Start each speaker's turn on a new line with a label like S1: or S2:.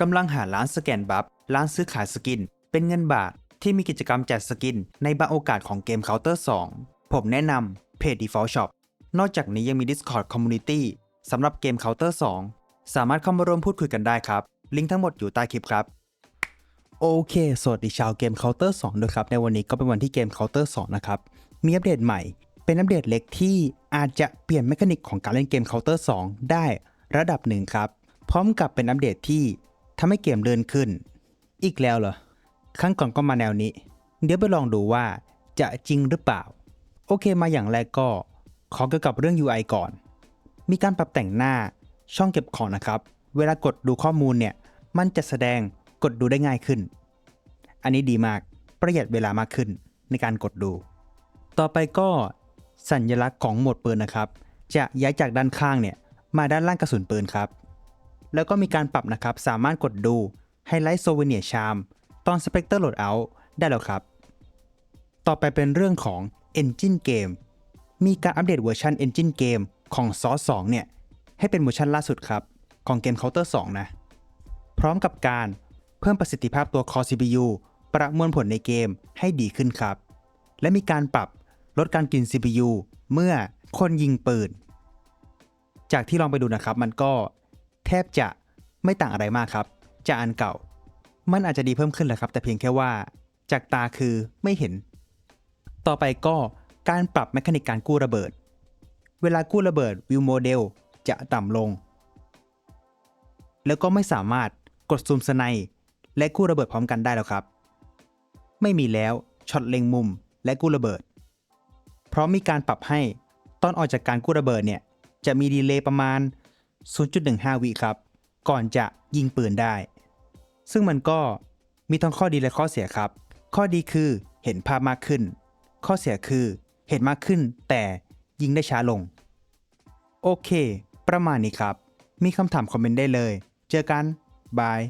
S1: กำลังหาร้านสแกนบัฟร้านซื้อขายสกิน เป็นเงินบาทที่มีกิจกรรมแจกสกิน ในบางโอกาสของเกม Counter 2 ผมแนะนำเพจ Default Shop นอกจากนี้ยังมี Discord Community สำหรับเกม Counter 2 สามารถเข้ามาร่วมพูดคุยกันได้ครับ ลิงก์ทั้งหมดอยู่ใต้คลิปครับ โอเค สวัสดีชาวเกม Counter 2 ด้วยครับ ในวันนี้ก็เป็นวันที่เกม Counter 2 นะครับ มีอัปเดตใหม่ เป็นอัปเดตเล็กที่อาจจะเปลี่ยนแมคานิกของการเล่นเกม Counter 2 ได้ระดับหนึ่งครับ พร้อมกับเป็นอัปเดตที่ ทำให้เกมเดินขึ้น อีกแล้วเหรอ ครั้งก่อนก็มาแนวนี้ เดี๋ยวไปลองดูว่าจะจริงหรือเปล่า โอเคมาอย่างแรกก็ ขอเกี่ยวกับเรื่อง UI ก่อน มีการปรับแต่งหน้าช่องเก็บของนะครับ เวลากดดูข้อมูลเนี่ย มันจะแสดงกดดูได้ง่ายขึ้น อันนี้ดีมากประหยัดเวลามากขึ้นในการกดดู ต่อไปก็สัญลักษณ์ของหมดปืนนะครับ จะย้ายจากด้านข้างเนี่ยมาด้านล่างกระสุนปืนครับ แล้วก็มีการปรับนะครับ สามารถกดดูไฮไลท์โซเวเนียชามตอนสเปกเตอร์โหลดเอาได้แล้วครับ ต่อไปเป็นเรื่องของ Engine Game มีการอัปเดตเวอร์ชัน Engine Game ของ Source 2เนี่ย ให้เป็นเวอร์ชันล่าสุดครับ ของเกม Counter 2 นะ พร้อมกับการเพิ่มประสิทธิภาพตัว Core CPU ประมวลผลในเกมให้ดีขึ้นครับ และมีการปรับลดการกิน CPU เมื่อคนยิงปืน จากที่ลองไปดูนะครับ มันก็ แทบจะไม่ต่างอะไรมากครับจากอันเก่า มันอาจจะดีเพิ่มขึ้นแหละครับ แต่เพียงแค่ว่าจากตาคือไม่เห็น ต่อไปก็การปรับแมคานิกการกู้ระเบิด เวลากู้ระเบิดวิวโมเดลจะต่ำลง แล้วก็ไม่สามารถกดซูมสไนและกู้ระเบิดพร้อมกันได้แล้วครับ ไม่มีแล้วช็อตเล็งมุมและกู้ระเบิด เพราะมีการปรับให้ตอนออกจากการกู้ระเบิดเนี่ยจะมีดีเลย์ประมาณ 0.15 วิครับ ก่อนจะยิงปืนได้ ซึ่งมันก็มีทั้งข้อดีและข้อเสียครับ ข้อดีคือเห็นภาพมากขึ้น ข้อเสียคือเห็นมากขึ้นแต่ยิงได้ช้าลง โอเค ประมาณนี้ครับ มีคำถามคอมเมนต์ได้เลย เจอกัน บาย